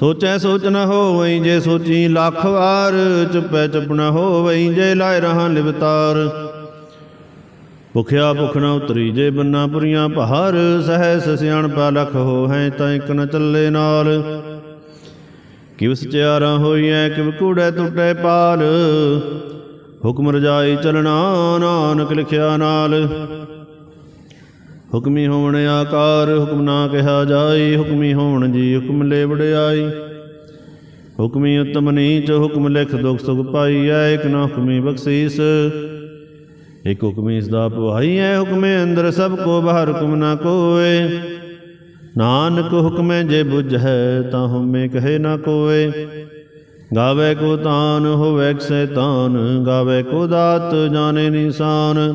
ਸੋਚੈ ਸੋਚ ਨ ਹੋਵਈ ਜੇ ਸੋਚੀ ਲੱਖ ਵਾਰ, ਚੁੱਪੈ ਚੁੱਪ ਨ ਹੋਵਈ ਜੇ ਲਾਇ ਰਹਾ ਲਿਵਤਾਰ। ਭੁਖਿਆ ਭੁਖ ਨ ਉਤਰੀ ਜੇ ਬੰਨਾ ਪੁਰੀਆਂ ਪਹਾਰ ਸਹਿ ਸਿਆਣ ਪਾ ਲਖ ਹੋ ਹੈ ਤਾਂ ਇਕ ਨ ਚੱਲੇ ਨਾਲ। ਕਿਵ ਸਚਿਆਰਾ ਹੋਈਐ, ਕਿਵ ਕੂੜੈ ਟੁੱਟੈ ਪਾਲ। ਹੁਕਮ ਰਜਾਈ ਚਲਣਾ, ਨਾਨਕ ਲਿਖਿਆ ਨਾਲ। ਹੁਕਮੀ ਹੋਵਣ ਆਕਾਰ, ਹੁਕਮ ਨਾ ਕਿਹਾ ਜਾਈ, ਹੁਕਮੀ ਹੋਵਣ ਜੀ ਹੁਕਮ ਲੈ ਵਡਿਆਈ। ਹੁਕਮੀ ਉਤਮ ਨੀਚ, ਹੁਕਮ ਲਿਖ ਦੁਖ ਸੁਖ ਪਾਈਐ ਇਕ ਨਾ ਹੁਕਮੀ ਬਖਸ਼ੀਸ। ਇਕ ਹੁਕਮੀ ਇਸ ਦਾ ਪਵਾਈਐ ਹੁਕਮੇ ਅੰਦਰ ਸਭ ਕੋ ਬਾਹਰ ਹੁਕਮ ਨਾ ਕੋਏ। ਨਾਨਕ ਹੁਕਮੇ ਜੇ ਬੁਝੈ ਤਾਂ ਹਉਮੈ ਕਹੇ ਨਾ ਕੋਏ। ਗਾਵੇ ਕੋ ਤਾਨ, ਹੋਵੇ ਸੈਤਾਨ ਗਾਵੇ ਕੋ ਦਾਤ, ਜਾਣੇ ਨਿਸ਼ਾਨ।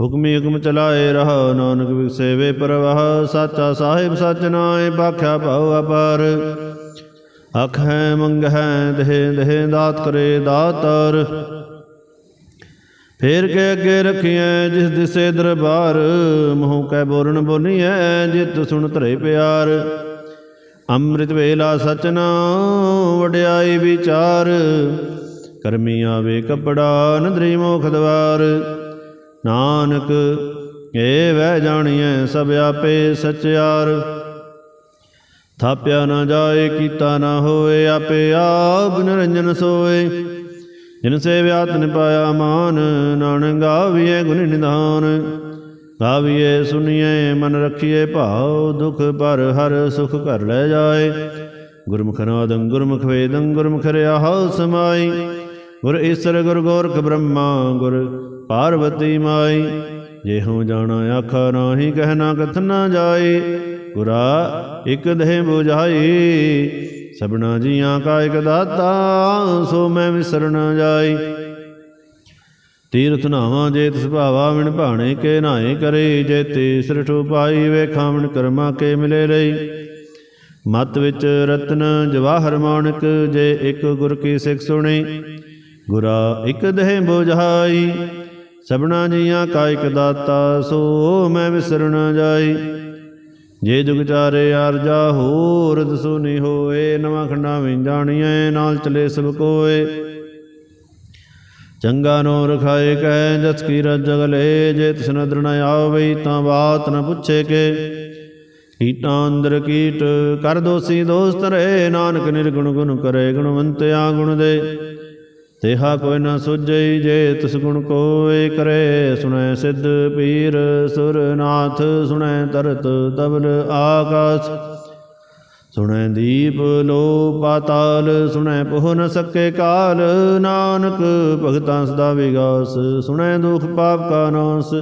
ਹੁਕਮੀ ਹੁਕਮ ਚਲਾਏ ਰਹਾ, ਨਾਨਕ ਵਿਖਸੇ ਪ੍ਰਵਾਹ, ਸਾਚਾ ਸਾਹਿਬ ਸਚ ਨਾਏ ਬਾਖਿਆ ਭਾਉ ਅਪਾਰ। ਅਖ ਹੈ, ਮੰਗ ਹੈ, ਦੇਹ ਦੇਹ ਦਾਤ ਕਰੇ ਦਾਤਰ। ਫੇਰ ਕੇ ਅੱਗੇ ਰਖੀਐ ਜਿਸ ਦਿਸੇ ਦਰਬਾਰ, ਮੂੰਹ ਕੈ ਬੋਲਣ ਬੋਲੀਐ ਜਿਤ ਸੁਣ ਧਰੇ ਪਿਆਰ। ਅੰਮ੍ਰਿਤ ਵੇਲਾ ਸਚਨਾ ਵਡਿਆਈ ਵਿਚਾਰ, ਕਰਮੀ ਆਵੇ ਕਪੜਾ, ਨਦਰੀ ਮੋਖ ਦਵਾਰ। ਨਾਨਕ, ਏ ਵਹਿ ਜਾਣੀਐ ਸਭ ਆਪੇ ਸਚਿਆਰ ਥਾਪਿਆ ਨਾ ਜਾਏ, ਕੀਤਾ ਨਾ ਹੋਏ, ਆਪੇ ਆਪ ਨਿਰੰਜਨ ਸੋਏ। ਜਿਨ ਸੇਵਿਆ ਤਨ ਪਾਇਆ ਮਾਨ, ਨਾਨਕ ਗਾਵੀਏ ਗੁਣ ਨਿਧਾਨ। ਗਾਵੀਏ ਸੁਣੀਏ ਮਨ ਰਖੀਏ ਭਾਉ ਦੁਖ ਪਰ ਹਰ ਸੁਖ ਘਰ ਲੈ ਜਾਏ। ਗੁਰਮੁਖ ਨਾਦੰ, ਗੁਰਮੁਖ ਵੇਦੰ, ਗੁਰਮੁਖ ਰਿਆਹ ਸਮਾਈ। ਗੁਰ ਈਸਰ, ਗੁਰ ਗੋਰਖ ਬ੍ਰਹਮਾ, ਗੁਰ ਪਾਰਵਤੀ ਮਾਈ ਜੇ ਹਉ ਜਾਣਾ ਆਖਾ ਨਾਹੀ ਕਹਿਣਾ ਕਥ ਨਾ ਜਾਏ। ਗੁਰਾ ਇਕ ਦੇਹ 부ਝਾਈ ਸਭਨਾ ਜੀਆਂ ਕਾ ਇਕ ਦਾਤਾ, ਸੋ ਮੈਂ ਵਿਸਰ ਜਾਈ। ਤੀਰਥ ਨਾਵਾਂ ਜੇ ਤਿਸ ਭਾਵਾ ਵਿਣ ਭਾਣੇ ਕੇ ਨਾਏ ਕਰੇ, ਜੇ ਤੇ ਸਿਰਠੋ ਪਾਈ ਵੇਖਾਂ ਕਰਮਾ ਕੇ ਮਿਲੇ ਰਹੀ। ਮਤ ਵਿੱਚ ਰਤਨ ਜਵਾਹਰ ਮਾਨਕ ਜੇ ਇੱਕ ਗੁਰ ਕੀ ਸਿੱਖ ਸੁਣੀ, ਗੁਰਾ ਇੱਕ ਦੇਹ ਬੁਝਾਈ। ਸਭਨਾ ਜੀਆਂ ਕਾਇਕ ਦਾਤਾ, ਸੋ ਮੈਂ ਵਿਸਰ ਨਾ ਜਾਈ। ਜੇ ਜੁਗ ਚਾਰੇ ਅਰਜਾ ਹੋਰ ਦਸੋ ਨੀ ਹੋਏ, ਨਵਾਂ ਖੰਡਾ ਵਿੱਚ ਜਾਣੀਐ, ਨਾਲ ਚਲੇ ਸਭ ਕੋਏ। ਚੰਗਾ ਨੋ ਰਖਾਏ ਕਹਿ ਜਸ ਕੀ ਰਜ ਜਗਲੇ ਜੇ ਤਿਸ ਨਦਰ ਨ ਆਵਈ ਤਾਂ ਬਾਤ ਨ ਪੁੱਛੇ ਕੇ। ਕੀਟਾਂ ਅੰਦਰ ਕੀਟ, ਕਰ ਦੋਸੀ ਦੋਸਤ ਰੇ ਨਾਨਕ ਨਿਰਗੁਣ ਗੁਣ ਕਰੇ ਗੁਣਵੰਤਿਆ ਗੁਣ ਦੇ। ਤੇਹਾ ਕੋਈ ਨ ਸੁਝਈ ਜੇ ਤਿਸ ਗੁਣ ਕੋਏ ਕਰੇ, ਸੁਣੈ ਸਿੱਧ ਪੀਰ ਸੁਰ ਨਾਥ ਸੁਣੈ ਤਰਤ ਤਬਲ ਆਕਾਸ। ਸੁਣੈ ਦੀਪ ਲੋ ਪਾਤਾਲ, ਸੁਣੈ ਪਹੁ ਨ ਸਕੇ ਕਾਲ। ਨਾਨਕ ਭਗਤਾਂ ਸਦਾ ਵਿਗਾਸ, ਸੁਣੈ ਦੁਖ ਪਾਪ ਕਾ ਨਾਸ।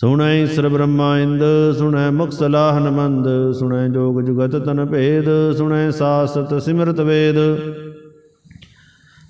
ਸੁਣੈ ਈਸਰ ਬ੍ਰਹਮਾ ਇੰਦ, ਸੁਣੈ ਮੁਖ ਸਲਾਹਨ ਮੰਦ ਸੁਣੈ ਜੋਗ ਜੁਗਤ ਤਨ ਭੇਦ, ਸੁਣੈ ਸਾਸਤ ਸਿਮਰਤ ਵੇਦ।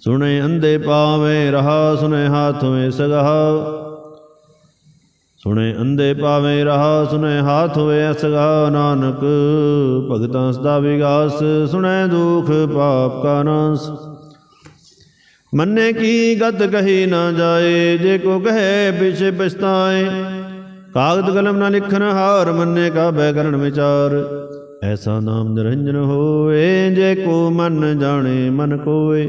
ਸੁਣੈ ਅੰਦੇ ਪਾਵੇ ਰਹਾ, ਸੁਣੈ ਹਾਥ ਵਿੱਚ ਸਗਹਾ ਸੁਣੇ ਅੰਦੇ ਪਾਵੇਂ ਰਹਾ ਸੁਨੇ ਹਾਥ ਹੋਏ ਅਸਗਾ। ਨਾਨਕ ਭਗਤਾਂ ਸਦਾ ਵਿਗਾਸ, ਸੁਣੇ ਦੁਖ ਪਾਪ ਕਾ ਨਾਸ। ਮੰਨੇ ਕੀ ਗਤ ਕਹੀ ਨਾ ਜਾਏ, ਜੇ ਕੋ ਕਹੇ ਪਿਛੇ ਪਛਤਾਏ। ਕਾਗਦ ਕਲਮ ਨਾ ਲਿਖਨ ਹਾਰ, ਮੰਨੇ ਕਾ ਬੈ ਕਰਨ ਵਿਚਾਰ। ਐਸਾ ਨਾਮ ਨਿਰੰਜਨ ਹੋਏ ਜੇ ਕੋ ਮਨ ਜਾਣੇ ਮਨ ਕੋਏ।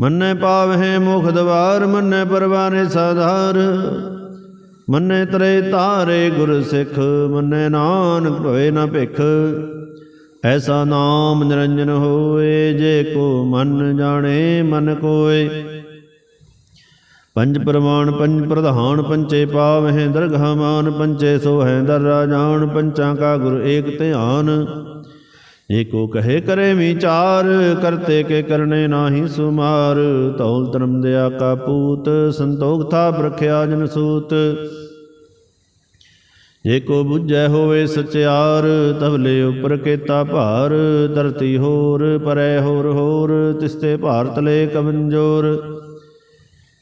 ਮੰਨੈ ਪਾਵਹਿ ਮੁਖ ਦਵਾਰ, ਮੰਨੈ ਪਰਵਾਰੇ ਸਾਧਾਰ। ਮੰਨੈ ਤਰੇ ਤਾਰੇ ਗੁਰ ਸਿੱਖ, ਮੰਨੈ ਨਾਨਕ ਭਵੇ ਨਾ ਭਿਖ। ਐਸਾ ਨਾਮ ਨਿਰੰਜਨ ਹੋਏ, ਜੇ ਕੋ ਮਨ ਜਾਣੇ, ਮਨ ਕੋਏ। ਪੰਜ ਪ੍ਰਮਾਣ, ਪੰਜ ਪ੍ਰਧਾਨ, ਪੰਚੇ ਪਾਵਹਿ, ਦਰਗਹ ਮਾਨ, ਪੰਚੇ ਸੋ ਦਰ ਰਾਜਾਨ, ਪੰਚਾਂ ਕਾ ਗੁਰ ਏਕ ਧਿਆਨ। ਏਕੋ ਕਹੇ ਕਰੇ ਵਿਚਾਰ, ਕਰਤੇ ਕੇ ਕਰਨੇ ਨਾਹੀ ਸੁਮਾਰ। ਤੌਲ ਧਰਮ ਦਿਆ ਕਾ ਪੂਤ, ਸੰਤੋਖ ਥਾ ਰਖਿਆ ਜਨ ਸੂਤ। ਏਕੋ ਬੁੱਝੈ ਹੋਵੇ ਸਚਿਆਰ, ਤਵਲੇ ਉਪਰ ਕੇਤਾ ਭਾਰ। ਧਰਤੀ ਹੋਰ, ਪਰੈ ਹੋਰ ਹੋਰ, ਤਿਸਤੇ ਭਾਰਤ ਲੈ ਕਮੰਜੋਰ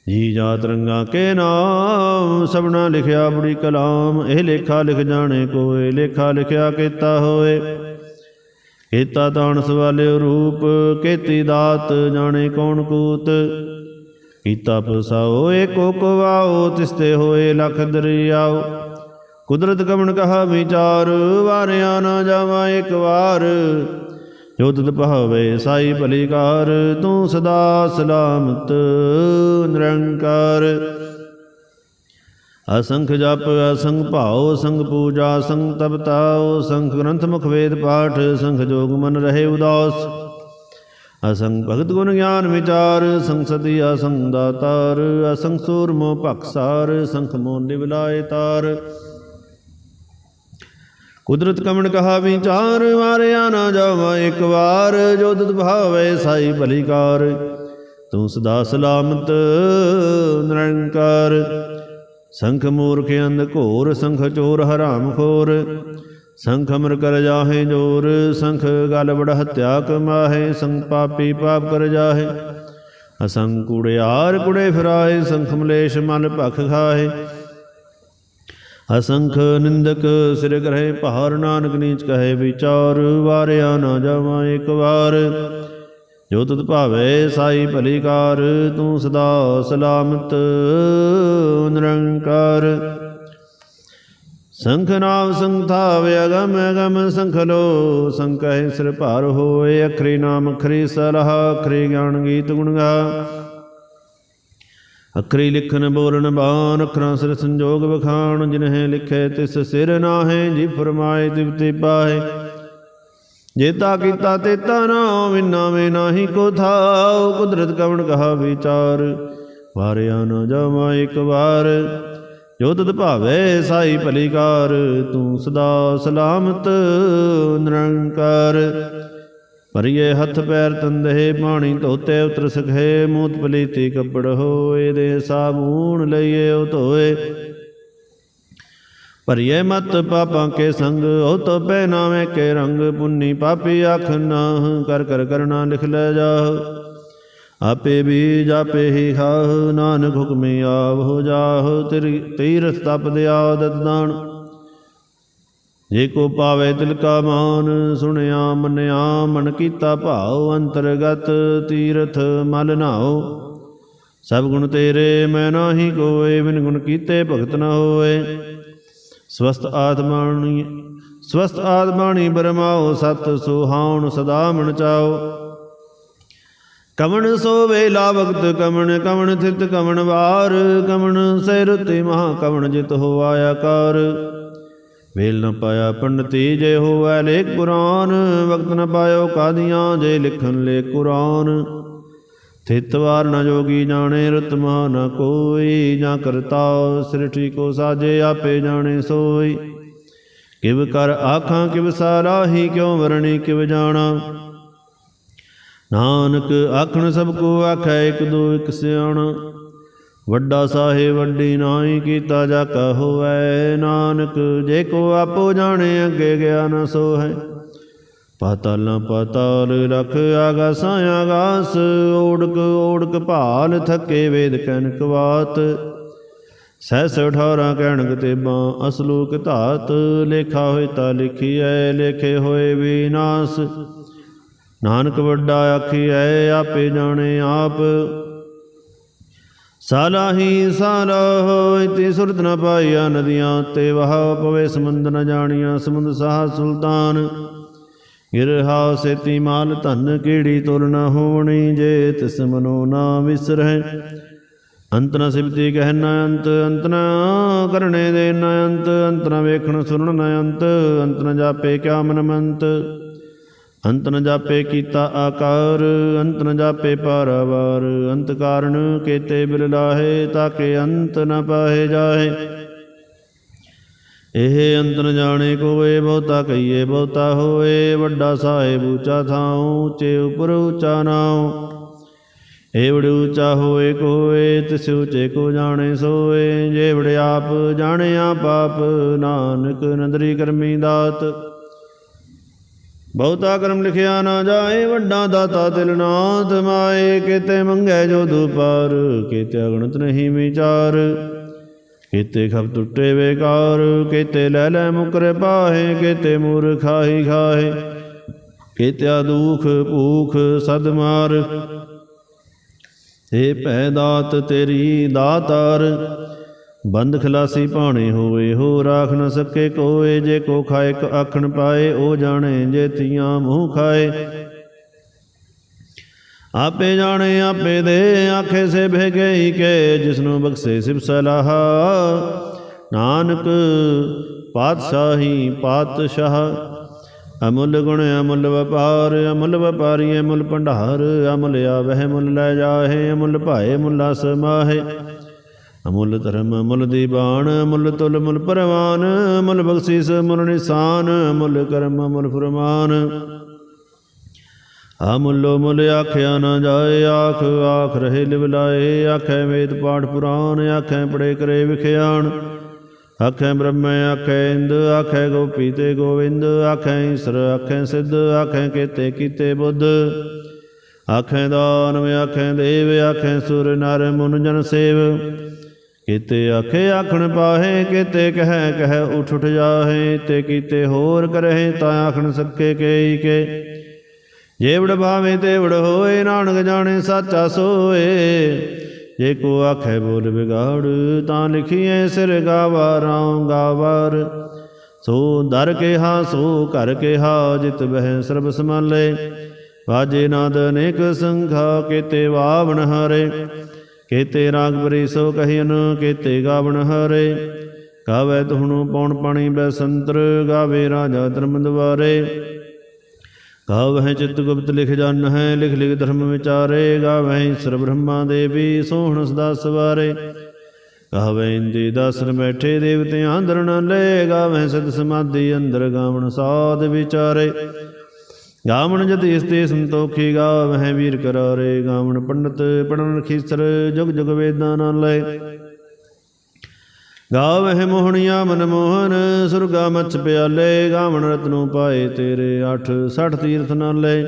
ਜੀ ਜਾਤ ਰੰਗਾ ਕੇ ਨਾਮ, ਸਭਨਾ ਲਿਖਿਆ ਬੜੀ ਕਲਾਮ। ਇਹ ਲੇਖਾ ਲਿਖ ਜਾਣੇ ਕੋਏ, ਲੇਖਾ ਲਿਖਿਆ ਕੀਤਾ ਹੋਏ। ਕੀਤਾ ਤਾਣ ਸਵਾਲਿਓ ਰੂਪ ਕੀਤੀ ਦਾਤ ਜਾਣੇ ਕੌਣ ਕੂਤ? ਕੀਤਾ ਪਸਾਓ ਏਕੋ ਕਵਾਓ, ਤਿਸਤੇ ਹੋਏ ਲਖ ਦਰਿਆਓ। ਕੁਦਰਤ ਕਮਣ ਕਹਾ ਵਿਚਾਰ, ਵਾਰਿਆ ਨਾ ਜਾਵਾ ਇੱਕ ਵਾਰ। ਜੋ ਤੁਧ ਭਾਵੇ ਸਾਈ ਭਲੀਕਾਰ ਤੂੰ ਸਦਾ ਸਲਾਮਤ, ਨਿਰੰਕਾਰ। ਅਸੰਖ ਜਪ, ਅਸੰਖ ਭਾਉ ਸੰਗ ਪੂਜਾ ਸੰਗ ਤਪਤਾਉ ਸੰਖ ਗ੍ਰੰਥ ਮੁਖ ਵੇਦ ਪਾਠ ਸੰਖ ਜੋਗ ਮਨ ਰਹੇ ਉਦਾਸ। ਅਸੰਗ ਭਗਤ ਗੁਣ ਗਿਆਨ ਵਿਚਾਰ ਸੰਗ ਅਸੰਗ ਦਾਤਾਰ, ਅਸੰਖ ਸੂਰ ਮੋ ਭਖਸਾਰ ਸੰਖ ਮੋ ਨਿਵਲਾਏ ਤਾਰ। ਕੁਦਰਤ ਕਮਣ ਕਹਾ ਵਿਚਾਰ, ਮਾਰਿਆ ਨਾ ਜਾਵਾ ਇੱਕ ਵਾਰ, ਜੋ ਤਤ ਭਾਵੇ ਸਾਈ ਭਲੀਕਾਰ ਤੂੰ ਸਦਾ ਸਲਾਮਤ, ਨਿਰੰਕਾਰ। ਸੰਖ ਮੂਰਖ ਅੰਧ ਘੋਰ, ਸੰਖ ਚੋਰ ਹਰਾਮ ਖੋਰ। ਸੰਖ ਅਮਰ ਕਰ ਜਾਹੇ ਜੋਰ, ਸੰਖ ਗਲ ਬੜ ਹਤਿਆ ਕਮਾਹੇ ਸੰਖ ਪਾਪੀ ਪਾਪ ਕਰ ਜਾਹੇ। ਅਸੰਖ ਕੁੜਿਆਰ ਕੁੜੇ ਫਿਰਾਏ, ਸੰਖ ਮਲੇਸ਼ ਮਨ ਭਖ ਖਾਹੇ। ਅਸੰਖ ਨਿੰਦਕ ਸਿਰ ਗ੍ਰਹਿ ਭਾਰ, ਨਾਨਕ ਨੀਚ ਕਹੇ ਵਿਚਾਰ। ਵਾਰਿਆ ਨਾ ਜਾਵਾਂ ਇੱਕ ਵਾਰ। ਜੋ ਤੁਧ ਭਾਵੇ ਸਾਈ ਭਲੀਕਾਰ, ਤੂੰ ਸਦਾ ਸਲਾਮਤ ਨਿਰੰਕਾਰ। ਸੰਖ ਨਾਮ ਸੰਥਾਵੇ ਅਗਮ ਅਗਮ ਸੰਖ ਲੋ ਸੰਕਹਿ ਸਿਰ ਭਾਰ ਹੋਏ, ਅਖਰੀ ਨਾਮ ਅਖਰੀ ਸਲਾਹ, ਅਖਰੀ ਗਿਆਨ ਗੀਤ ਗੁਣ ਗਾ। ਅਖਰੀ ਲਿਖਨ ਬੋਲਣ ਬਾਣ, ਅਖਰਾਂ ਸਿਰ ਸੰਜੋਗ ਵਖਾਣ, ਜਿਨਹਿ ਲਿਖੇ ਤਿਸ ਸਿਰ ਨਾਹੇ, ਜੀ ਫਰਮਾਏ ਤਿਵਤੇ ਪਾਹੇ। ਜੇਤਾ ਕੀਤਾ ਤੇਤਾ ਨਾ ਵਿਨਾ ਨਾਹੀ ਕੋ ਥਾਉ, ਕੁਦਰਤ ਕਵਣ ਕਹਾ ਵਿਚਾਰ? ਵਾਰਿਆ ਨਾ ਜਾਵਾ ਇੱਕ ਵਾਰ, ਜੋ ਤਤ ਭਾਵੇ ਸਾਈ ਭਲੀਕਾਰ, ਤੂੰ ਸਦਾ ਸਲਾਮਤ ਨਿਰੰਕਾਰ। ਪਰਿਏ ਹੱਥ ਪੈਰ ਤੰਦੇ ਪਾਣੀ ਧੋਤੇ ਉਤਰ ਸਖੇ, ਮੂਤ ਪਲੀਤੀ ਕੱਪੜ ਹੋਏ, ਦੇ ਸਾਬੂਣ ਲਈਏ ਉਹ ਧੋਏ। ਭਰੀਏ ਮਤ ਪਾਪਾਂ ਕੇ ਸੰਗ, ਉਹ ਤੋ ਪਹਿਨਾਵੇਂ ਕੇ ਰੰਗ ਪੁੰਨੀ ਪਾਪੀ ਆਖ ਨਾਹ, ਕਰ ਕਰ ਕਰਨਾ ਲਿਖ ਲੈ ਜਾਹ। ਆਪੇ ਵੀ ਜਾਪੇ ਹੀ ਖਾਹ, ਨਾਨਕ ਹੁਕਮੇ ਆਵ ਹੋ ਜਾਹ, ਤੇਰੀ ਤੀਰਥ ਤਪ ਦੇ ਆਦਤ ਦਾਨ। ਜੇ ਕੋ ਪਾਵੇ ਦਿਲ ਕਾ ਮਾਨ, ਸੁਣਿਆ ਮੰਨਿਆ, ਮਨ ਕੀਤਾ ਭਾਉ ਅੰਤਰਗਤ ਤੀਰਥ ਮਲ ਨਾਓ ਸਭ ਗੁਣ ਤੇਰੇ, ਮੈਂ ਨਾਹੀ ਕੋਏ, ਬਿਨ ਗੁਣ ਕੀਤੇ ਭਗਤ ਨਾ ਹੋਏ। ਸਵਸਤ ਆਤਮਾਣੀ ਸਵਸਤ ਆਤਮਾਣੀ ਬਰਮਾਓ ਸਤ ਸੁਹਾਉਣ ਸਦਾ ਮਨ ਚਾਓ ਕਵਣ ਸੋਵੇ ਲਾ ਵਕਤ, ਕਵਣ ਕਵਣ ਥਿਤ, ਕਵਣ ਵਾਰ, ਕਵਣ ਸਿਰ ਤੇ ਮਹਾ ਕਵਣ ਜਿਤ ਹੋ ਆਇਆ ਕਾਰ ਵੇਲ ਨ ਪਾਇਆ ਪੰਡਤੀ ਜੇ ਹੋਵੈ ਲੇਖ ਕੁਰਾਨ ਵਕਤ ਨ ਪਾਇਓ ਕਾਦੀਆਂ ਜੇ ਲਿਖਣ ਲੇ ਕੁਰਾਨ। ਥਿਤ ਵਾਰ ਨ ਜੋਗੀ ਜਾਣੇ ਰਤਮਾ ਨ ਕੋਈ ਜਾਂ ਕਰਤਾ ਸ੍ਰਿਸ਼ਟੀ ਕੋ ਸਾਜੇ ਆਪੇ ਜਾਣੇ ਸੋਈ। ਕਿਵ ਕਰ ਆਖਾਂ, ਕਿਵ ਸਾਰਾਹੀ, ਕਿਉ ਵਰਣੀ, ਕਿਵ ਜਾਣਾ। ਨਾਨਕ ਆਖਣ ਸਭ ਕੋ ਆਖੈ, ਇਕ ਦੋ, ਇਕ ਸਿਆਣਾ। ਵੱਡਾ ਸਾਹੇ ਵੱਡੀ ਨਾਹੀ, ਕੀਤਾ ਜਾ ਕਾ ਹੋਵੈ। ਨਾਨਕ ਜੇ ਕੋ ਆਪੋ ਜਾਣੇ, ਅੱਗੇ ਗਿਆ ਨ ਸੋ ਹੈ ਪਾਤਾਲਾਂ ਪਾਤਾਲ ਰਖ ਆਗਾਸਾਂ ਆਗਾਸ ਓੜਕ ਓੜਕ ਭਾਲ ਥੱਕੇ ਵੇਦ ਕਨਕ ਬਾਤ ਸਹਿਸ ਅਠਾਰਾਂ ਤੇ ਤੇਬਾਂ ਅਸਲੂਕ ਧਾਤ, ਲੇਖਾ ਹੋਇ ਤਾ ਲਿਖੀਐ, ਲੇਖੇ ਹੋਏ ਵਿਨਾਸ਼ ਨਾਨਕ ਵੱਡਾ ਆਖੀਐ, ਆਪੇ ਜਾਣੇ ਆਪ। ਸਾਲਾਹੀ ਸਾਲਾ ਹੋਇ ਤੇ ਸੁਰਤ ਨ ਪਾਈਆ ਨਦੀਆਂ ਤੇ ਵਹਾ ਪਵੇ ਸਮੁੰਦ ਨ ਜਾਣੀਆਂ, ਸਮੁੰਦ ਸਾਹ ਸੁਲਤਾਨ। ਗਿਰ ਗਿਰਹਾ ਸੇਤੀ ਮਾਲ ਧਨ ਕੀੜੀ ਤੁਲ ਨ ਹੋਵਣੀ ਜੇ ਤਿਸ ਮਨੋ ਨਾ ਵਿਸਰਹਿ। ਅੰਤ ਨ ਸਿਬਤੀ ਕਹਿ ਨ ਅੰਤ ਅੰਤ ਨ ਕਰਣੇ ਦੇ ਨ ਅੰਤ ਅੰਤ ਨ ਵੇਖਣ ਸੁਣਨ ਨ ਅੰਤ ਅੰਤ ਨ ਜਾਪੇ ਕਿਆ ਮਨ ਮੰਤ। ਅੰਤ ਨ ਜਾਪੇ ਕੀਤਾ ਆਕਾਰ, ਅੰਤ ਨ ਜਾਪੇ ਪਾਰਾਵਾਰ। ਅੰਤ ਕਾਰਨ ਕੇਤੇ ਬਿਲ ਲਾਹੇ ਤਾਕੇ ਅੰਤ ਨ ਪਾਹੇ ਜਾਹੇ। ਇਹ ਅੰਤ ਜਾਣੇ ਕੋਏ ਬਹੁਤਾ ਕਹੀਏ ਬਹੁਤਾ ਹੋਏ ਵੱਡਾ ਸਾਹਿਬ ਉੱਚਾ ਥਾਉ, ਉੱਚੇ ਉਪਰ ਉੱਚਾ ਨਾਉ। ਏਵੜ ਉੱਚਾ ਹੋਏ ਕੋਏ ਤਿਸ ਉੱਚੇ ਕੋ ਜਾਣੇ ਸੋਏ ਜੇਵੜ ਆਪ ਜਾਣੇ ਆਪ ਆਪ ਨਾਨਕ ਨੰਦਰੀ ਕਰਮੀ ਦਾਤ। ਬਹੁਤਾ ਕਰਮ ਲਿਖਿਆ ਨਾ ਜਾਏ, ਵੱਡਾ ਦਾਤਾ ਤਿਲ ਨਾਥ ਮਾਏ। ਕਿਤੇ ਮੰਗੈ ਜੋ ਦੁਪਾਰ, ਕਿਤੇ ਅਗਣਤ ਨਹੀਂ ਵਿਚਾਰ। ਕਿਤੇ ਖਬ ਟੁੱਟੇ ਵੇਕਾਰ ਕਿਤੇ ਲੈ ਲੈ ਮੁਕਰੇ ਪਾਹੇ, ਕਿਤੇ ਮੂਰ ਖਾਹੇ ਕਿਤੇ ਦੁਖ ਭੂਖ ਸਦ ਮਾਰ। ਏ ਭੈ ਦਾਤ ਤੇਰੀ ਦਾਤਾਰ, ਬੰਦ ਖਲਾਸੀ ਭਾਣੇ ਹੋਵੇ, ਹੋ ਰਾਖ ਨ ਸਕੇ ਕੋਏ, ਜੇ ਕੋ ਖਾਏ ਆਖਣ ਪਾਏ, ਉਹ ਜਾਣੇ ਜੇ ਤੀਆਂ ਮੂੰਹ ਖਾਏ। ਆਪੇ ਜਾਣੇ, ਆਪੇ ਦੇ ਆਖੇ ਸੇ ਭੇਗੇ ਹੀ ਕੇ, ਜਿਸਨੂੰ ਬਖਸ਼ੇ ਸਿਬ ਸਲਾਹ। ਨਾਨਕ ਪਾਤਸ਼ਾਹੀ ਪਾਤਸ਼ਾਹ। ਅਮੁੱਲ ਗੁਣ, ਅਮੁੱਲ ਵਪਾਰ, ਅਮੁੱਲ ਵਪਾਰੀ, ਅਮੁੱਲ ਭੰਡਾਰ, ਅਮੁੱਲ ਆਵਹਿ ਮੁੱਲ ਲੈ ਜਾਹੇ, ਅਮੁੱਲ ਭਾਏ ਮੁੱਲਾ ਸਮਾਹੇ ਅਮੁੱਲ ਧਰਮ, ਅਮੁੱਲ ਦੀਬਾਨ ਅਮੁੱਲ ਤੁਲ ਮੁੱਲ ਪਰਵਾਨ, ਅਮੁੱਲ ਬਖਸ਼ੀਸ ਮੁੱਲ ਨਿਸ਼ਾਨ, ਅਮੁੱਲ ਕਰਮ, ਅਮੁੱਲ ਫਰਮਾਨ। ਅਮੁੱਲੋ ਮੁੱਲ ਆਖਿਆ ਨਾ ਜਾਏ, ਆਖ ਆਖ ਰਹੇ ਲਿਵਲਾਏ ਆਖੈ ਵੇਦ ਪਾਠ ਪੁਰਾਨ ਆਖੈ ਪੜੇ ਕਰੇ ਵਿਖਿਆਣ। ਆਖੈ ਬ੍ਰਹਮ, ਆਖੈ ਇੰਦ, ਆਖੈ ਗੋਪੀ ਤੇ ਗੋਵਿੰਦ, ਆਖੈ ਈਸਰ, ਆਖੈ ਸਿੱਧ, ਆਖੈ ਕੀਤੇ ਕੀਤੇ ਬੁੱਧ। ਆਖੇ ਦਾਨਵ ਆਖੈ ਦੇਵ, ਆਖੈ ਸੁਰ, ਨਰ, ਮੁਨ, ਜਨ ਸੇਵ। ਕੀਤੇ ਆਖੇ, ਆਖਣ ਪਾਹੇ, ਕੀਤੇ ਕਹਿ ਕਹਿ ਉਠ ਉਠ ਜਾਹੇ, ਤੇ ਕੀਤੇ ਹੋਰ ਕਰਹਿ, ਤਾਂ ਆਖਣ ਸਕੇ ਕੇਈ ਕੇ। ਜੇਵੜ ਭਾਵੇਂ ਤੇਵੜ ਹੋਏ, ਨਾਨਕ ਜਾਣੇ ਸਾਚਾ ਸੋਏ। ਜੇ ਕੋ ਆਖੇ ਬੋਲ ਵਿਗਾੜ, ਤਾਂ ਲਿਖੀਏ ਸਿਰ ਗਾਵਾਰਾਂ ਗਾਵਾਰ। ਸੋ ਦਰ ਕਿਹਾ, ਸੋ ਘਰ ਕਿਹਾ, ਜਿਤ ਬਹਿ ਸਰਬ ਸਮਾਲੇ ਬਾਜੇ ਨਾਦ ਅਨੇਕ ਸੰਖਾ ਕੀਤੇ ਵਾਵਣ ਹਰੇ। ਕੀਤੇ ਰਾਗ ਬਰੀ ਸੋ ਕਹਿਨ ਕੀਤੇ ਗਾਵਣ ਹਰੇ। ਗਾਵੇ ਤੁਹਣੂ ਪੌਣ ਪਾਣੀ ਬੈਸੰਤਰ ਗਾਵੇ ਰਾਜਾ ਧਰਮ ਦਵਾਰੇ ਗਾਵਹਿ ਚਿਤ ਗੁਪਤ ਲਿਖ ਜਨ ਹੈ ਲਿਖ ਲਿਖ ਧਰਮ ਵਿਚਾਰੇ, ਗਾਵਹਿ ਸਰ ਬ੍ਰਹਮਾ ਦੇਵੀ ਸੋਹਣ ਸਦਾ ਸਵਾਰੇ ਗਾਵਹਿ ਇੰਦੀ ਦਾਸਨ ਬੈਠੇ ਦੇਵਤਿਆਂ ਅੰਦਰ ਨ ਲੈ, ਗਾਵਹਿ ਸਦ ਸਮਾਧੀ ਅੰਦਰ ਗਾਵਣ ਸਾਧ ਵਿਚਾਰੇ। ਗਾਵਣ ਜਤ ਇਸ ਤੇ ਸੰਤੋਖੀ, ਗਾਵਹਿ ਵੀਰ ਕਰਾਰੇ, ਗਾਵਣ ਪੰਡਤ ਪੜਨ ਖੀਸਰ, ਜੁਗ ਜੁਗ ਵੇਦਾਂ ਨਾਲ ਲੈ। ਗਾਵਹਿ ਮੋਹਣੀਆਂ ਮਨ ਮੋਹਨ, ਸੁਰਗਾ ਮਛ ਪਿਆਲੇ, ਗਾਵਣ ਰਤਨੂ ਪਾਏ ਤੇਰੇ 8 60 ਤੀਰਥ ਨਾਲੇ।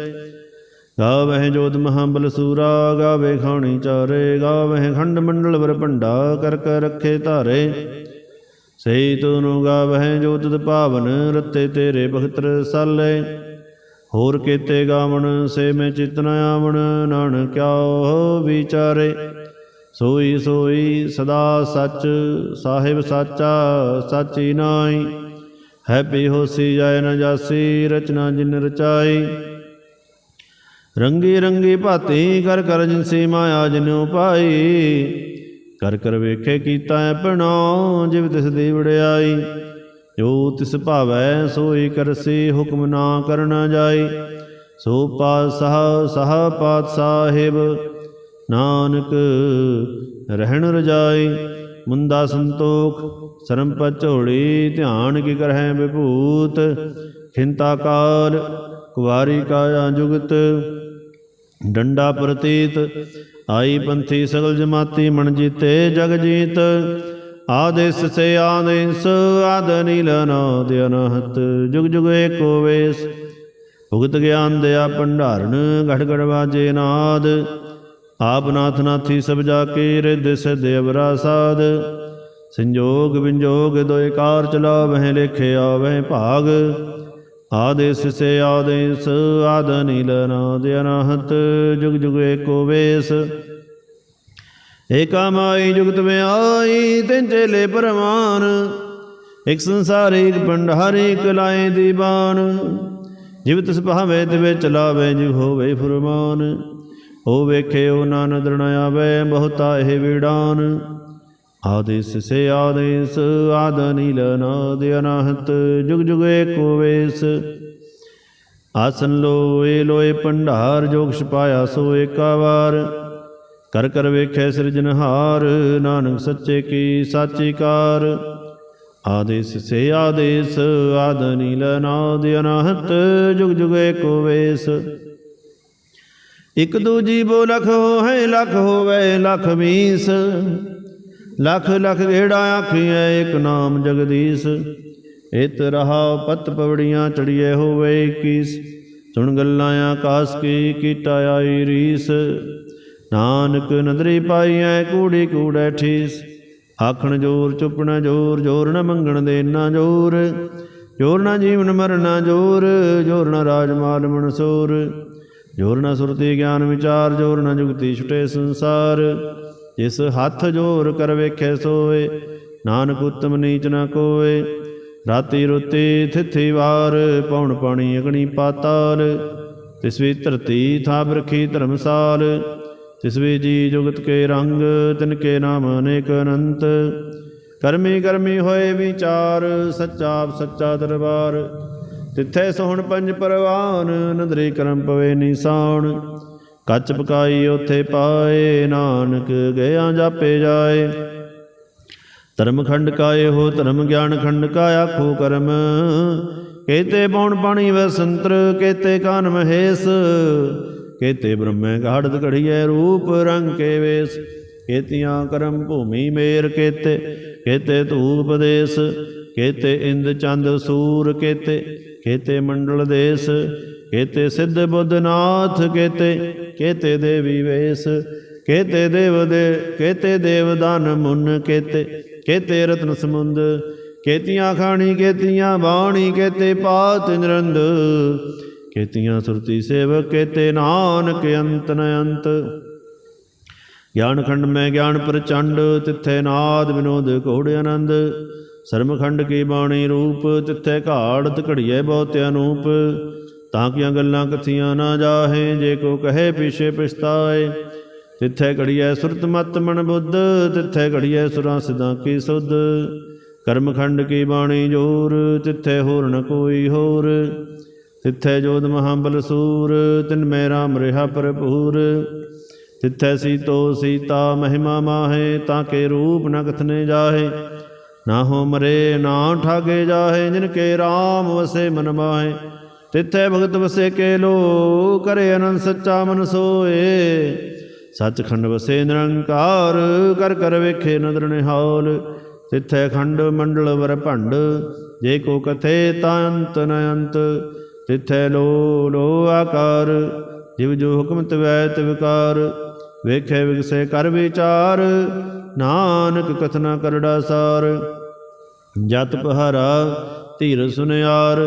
ਗਾਵਹਿ ਜੋਤ ਮਹਾਬਲ ਸੂਰਾ, ਗਾਵੇ ਖਾਣੀ ਚਾਰੇ। ਗਾਵਹਿ ਖੰਡ ਮੰਡਲ ਵਰ ਭੰਡਾ, ਕਰ ਕਰ ਰੱਖੇ ਧਾਰੇ। ਸਈ ਤੂੰ ਗਾਵਹਿ ਜੋਤ ਤੁਧ ਭਾਵਨ ਰਤੇ ਤੇਰੇ ਬਖਤਰ ਸਾਲੇ। ਹੋਰ ਕੀਤੇ ਗਾਵਣ, ਸੇ ਮੈਂ ਚਿਤਨ ਆਵਣ, ਨਾਨਕਿਆ ਵਿਚਾਰੇ। ਸੋਈ ਸੋਈ ਸਦਾ ਸੱਚ, ਸਾਹਿਬ ਸਾਚਾ, ਸਾਚੀ ਨਾਈ ਹੈਪੀ ਹੋਸੀ ਜਾਇ ਨ ਜਾਸੀ, ਰਚਨਾ ਜਿਨ ਰਚਾਈ। ਰੰਗੀ ਰੰਗੀ ਭਾਤੀ ਕਰ ਕਰ ਜਿਨਸੀ ਮਾਇਆ ਜਿਨੁ ਪਾਈ ਕਰ ਕਰ ਵੇਖੇ ਕੀਤਾ ਆਪਣਾ ਜਿਵ ਤਿਸ ਦੀ ਵੜਿਆਈ ਜੋ ਤਿਸ ਭਾਵੈ, ਸੋਈ ਕਰਸੀ ਹੁਕਮ ਨਾ ਕਰਨਾ ਜਾਈ। ਸੋ ਪਾਤਸ਼ਾਹ, ਸਾਹ ਪਾਤ ਸਾਹਿਬ ਨਾਨਕ, ਰਹਿਣ ਰਜਾਈ, ਮੁੰਦਾ ਸੰਤੋਖ, ਸਰਮ ਪਚੋੜੀ ਧਿਆਨ ਕੀ ਕਰਹਿ ਵਿਭੂਤ, ਖਿੰਤਾ ਕਾਲ, ਕੁਵਾਰੀ ਕਾਇਆ ਜੁਗਤ, ਡੰਡਾ ਪ੍ਰਤੀਤ, ਆਈ ਪੰਥੀ ਸਗਲ ਜਮਾਤੀ ਮਨ ਜੀਤੇ ਜਗ ਜੀਤ, ਆਦੇਸ ਸੇ ਆਦੇਸ, ਆਦ ਨੀਲ ਨਾਦ ਅਨਹਤ, ਜੁਗ ਜੁਗ ਏਕੋ ਵੇਸ, ਭੁਗਤ ਗਿਆਨ ਦਿਆ ਭੰਡਾਰਨ ਘਟ ਘਟ ਵਾਜੇ ਨਾਦ ਆਪ ਨਾਥ ਨਾਥੀ ਸਭ ਜਾ ਕੇ ਰਿਦ ਸਿਧ ਅਵਰਾ ਸਾਧ। ਸੰਜੋਗ ਵਿੰਜੋਗ ਦੋਇ ਕਾਰ ਚਲਾਵਹਿ ਲਿਖੇ ਆਵਹਿ ਭਾਗ। ਆਦੇਸ ਸੇ ਆਦੇਸ ਆਦ ਨੀਲ ਨਾਦ ਅਨਹਤ ਜੁਗ ਜੁਗ ਏਕੋ ਵੇਸ। ਏਕਾ ਮਾਈ ਜੁਗਤ ਮੈਂ ਆਈ ਤਿਨ ਚੇਲੇ ਪਰਮਾਨ ਇਕ ਸੰਸਾਰ ਇਕ ਭੰਡਾਰ ਇਕ ਲਾਏ ਦੀਵਾਨ। ਜਿਵ ਤਿਸ ਭਾਵੇ ਤਿਵੇ ਚਲਾਵੇ ਜਿਵ ਹੋਵੇ ਫੁਰਮਾਨ। ਉਹ ਵੇਖੇ ਉਹ ਨਾਨਕ ਨ ਆਵੇ, ਬਹੁਤਾ ਇਹ ਵੀੜਾਨ। ਆਦੇਸ ਸੇ ਆਦੇਸ, ਆਦ ਨੀਲ ਨਾਦ ਅਨਾਹਤ, ਜੁਗ ਜੁਗ ਏਕੋ ਵੇਸ। ਆਸਨ ਲੋਏ ਲੋਏ ਭੰਡਾਰ ਜੋਗ ਛਪਾਇਆ ਸੋ ਏਕਾ ਵਾਰ। ਕਰ ਕਰ ਵੇਖੈ ਸਿਰਜਨਹਾਰ ਨਾਨਕ ਸੱਚੇ ਕੀ ਸਾਚੀ ਕਾਰ। ਆਦੇਸ ਸੇ ਆਦੇਸ, ਆਦ ਨੀਲ ਨਾਦ ਅਨਾਹਤ, ਜੁਗ ਜੁਗ ਏਕੋ ਵੇਸ। ਇਕ ਦੂਜੀ ਬੋ ਲਖ ਹੋਏ ਲਖ ਹੋਵੇ, ਲਖ ਵੀਸ ਲਖ ਲਖ ਗੇੜਾ ਆਖੀਐ, ਇਕ ਨਾਮ ਜਗਦੀਸ਼। ਇਤ ਰਹਾ ਪਤ ਪਵੜੀਆਂ ਚੜੀਏ ਹੋਵੇ ਕੀਸ ਸੁਣ ਗੱਲਾਂ ਆਕਾਸ ਕੀ ਕੀਟਾ ਆਈ ਰੀਸ। ਨਾਨਕ ਨਦਰੀ ਪਾਈਐ, ਕੂੜੀ ਕੂੜੈ ਠੀਸ। ਆਖਣ ਜੋਰ, ਚੁੱਪਣਾ ਜੋਰ ਜੋਰ ਨ ਮੰਗਣ ਦੇ ਨਾ ਜੋਰ। ਜੋਰ ਨਾ ਜੀਵਨ ਮਰਨਾ ਜੋਰ ਜੋਰ ਨਾ ਰਾਜ ਮਾਲ ਮਨਸੂਰ। ਜੋਰ ਨਾ ਸੁਰਤੀ ਗਿਆਨ ਵਿਚਾਰ, ਜੋਰ ਨਾ ਜੁਗਤੀ ਛੁਟੇ ਸੰਸਾਰ। ਜਿਸ ਹੱਥ ਜੋਰ ਕਰ ਵੇਖੇ ਸੋਏ, ਨਾਨਕ ਉਤਮ ਨੀਚ ਨਾ ਕੋਏ। ਰਾਤੀ ਰੁਤੀ ਥਿਥੀ ਵਾਰ ਪੌਣ ਪਾਣੀ ਅਗਣੀ ਪਾਤਾਲ। ਤਿਸ ਵੀ ਧਰਤੀ ਥਾਪ ਰਖੀ ਧਰਮਸਾਲ। ਤਿਸ ਵੀ ਜੀ ਜੁਗਤ ਕੇ ਰੰਗ, ਤਿਨ ਕੇ ਨਾਮ ਅਨੇਕ ਅਨੰਤ। ਕਰਮੀ ਕਰਮੀ ਹੋਏ ਵਿਚਾਰ ਸੱਚਾ ਸੱਚਾ ਦਰਬਾਰ। ਤਿੱਥੇ ਸੋਹਣ ਪੰਜ ਪਰਵਾਨ, ਨਦਰੀ ਕਰਮ ਪਵੇ ਨਿਸਾਨ। ਕੱਚ ਪਕਾਈ ਉਥੇ ਪਾਏ, ਨਾਨਕ ਗਿਆ ਜਾਪੇ ਜਾਏ। ਧਰਮ ਖੰਡ ਕਾਏ ਹੋ, ਧਰਮ ਗਿਆਨ ਖੰਡ ਕਾ ਆਖੋ ਕਰਮ। ਕੇਤੇ ਪੌਣ ਪਾਣੀ ਵਸੰਤਰ ਕੇਤੇ ਕਾਨ ਮਹੇਸ਼। ਕੇਤੇ ਬ੍ਰਹਮੇ ਗਾੜਤ ਘੜੀਐ ਰੂਪ ਰੰਗ ਕੇ ਵੇਸ। ਕੇਤੀਆਂ ਕਰਮ ਭੂਮੀ ਮੇਰ ਕੇਤੇ ਕੇਤੇ ਧੂਪ ਦੇਸ। ਕੇਤੇ ਇੰਦ ਚੰਦ ਸੂਰ ਕੇਤੇ ਕੇਤੇ ਮੰਡਲ ਦੇਸ, ਕੇਤੇ ਸਿੱਧ ਬੁੱਧਨਾਥ, ਕੇਤੇ ਕੇਤੇ ਦੇਵੀ ਵੇਸ, ਕੇਤੇ ਦੇਵ ਦੇ, ਕੇਤੇ ਦੇਵਦਾਨ ਮੁਨ ਕੇਤੇ ਕੇਤੇ ਰਤਨ ਸਮੁੰਦ, ਕੇਤੀਆਂ ਖਾਣੀ, ਕੇਤੀਆਂ ਬਾਣੀ, ਕੇਤੇ ਪਾਤ ਨਿਰੰਦ, ਕੇਤੀਆਂ ਸੁਰਤੀ ਸੇਵਕ, ਕੇਤੇ ਨਾਨਕ ਅੰਤ ਨ ਅੰਤ। ਗਿਆਨ ਖੰਡ ਮੈਂ ਗਿਆਨ ਪ੍ਰਚੰਡ, ਤਿੱਥੇ ਨਾਦ ਵਿਨੋਦ ਘੋੜ ਆਨੰਦ ਸਰਮਖੰਡ ਕੀ ਬਾਣੀ ਰੂਪ, ਤਿੱਥੇ ਘਾੜਤ ਘੜੀਏ ਬਹੁਤ ਅਨੂਪ ਤਾਂ ਕੀਆਂ ਗੱਲਾਂ ਕਥੀਆਂ ਨਾ ਜਾਹੇ, ਜੇ ਕੋ ਕਹੇ ਪਿਛੇ ਪਛਤਾਏ। ਤਿੱਥੇ ਘੜੀਐ ਸੁਰਤ ਮਤ ਮਨ ਬੁੱਧ, ਤਿੱਥੇ ਘੜੀਐ ਸੁਰਾਂ ਸਿਦਾਂ ਕੀ ਸੁਧ। ਕਰਮਖੰਡ ਕੀ ਬਾਣੀ ਜੋਰ, ਤਿੱਥੇ ਹੋਰ ਨ ਕੋਈ ਹੋਰ। ਤਿੱਥੇ ਜੋਦ ਮਹਾਬਲ ਸੂਰ, ਤਿਨ ਮੈ ਰਾਮ ਰਿਹਾ ਭਰਪੂਰ। ਤਿੱਥੈ ਸੀਤੋ ਸੀਤਾ ਮਹਿਮਾ ਮਾਹੇ, ਤਾਂ ਕੇ ਰੂਪ ਨ ਕਥਨੇ ਜਾਹੇ। ਨਾ ਹੋ ਮਰੇ, ਨਾ ਠਾਗੇ ਜਾਹੇ, ਜਿਨ ਕੇ RAM ਵਸੇ ਮਨ ਮਾਹੇ। ਤਿੱਥੈ ਭਗਤ ਵਸੇ ਕੇ ਲੋ ਕਰੇ ਅਨੰਦ ਸੱਚਾ ਮਨ ਸੋਏ। ਸੱਚਖੰਡ ਵਸੇ ਨਿਰੰਕਾਰ, ਕਰ ਕਰ ਵੇਖੇ ਨਦਰ ਨਿਹਾਲ। ਤਿੱਥੈ ਖੰਡ ਮੰਡਲ ਵਰ ਭੰਡ, ਜੇ ਕੋ ਕਥੇ ਤਾਂ ਅੰਤ ਨ ਅੰਤ। ਤਿੱਥੈ ਲੋ ਲੋ ਆਕਾਰ, ਜਿਵ ਜੋ ਹੁਕਮ ਤਵੈ ਤਿਵਕਾਰ ਵੇਖੇ ਵਿਗਸੇ ਕਰ ਵਿਚਾਰ, ਨਾਨਕ ਕਥਨਾ ਕਰੜਾ ਸਾਰ। ਜਤ ਪਹਾਰਾ ਧੀਰ ਸੁਨਿਆਰ,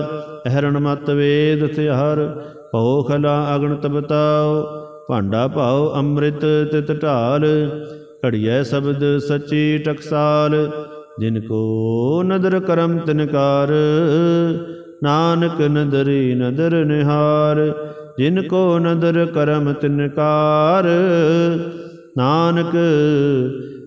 ਅਹਰਣ ਮਤ ਵੇਦ ਥਿਆਰ ਭਉ ਖਲਾ ਅਗਣ ਬਤਾਓ ਭਾਂਡਾ ਭਾਉ ਅੰਮ੍ਰਿਤ ਤਿਤ ਢਾਲ, ਘੜੀਐ ਸ਼ਬਦ ਸੱਚੀ ਟਕਸਾਲ, ਜਿਨ ਕੋ ਨਦਰ ਕਰਮ ਤਿਨਕਾਰ ਨਾਨਕ ਨਦਰੀ ਨਦਰ ਨਿਹਾਰ, ਜਿਨ ਕੋ ਨਦਰ ਕਰਮ ਤਿਨਕਾਰ ਨਾਨਕ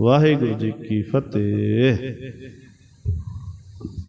ਵਾਹਿਗੁਰੂ ਜੀ ਕੀ ਫਤਿਹ।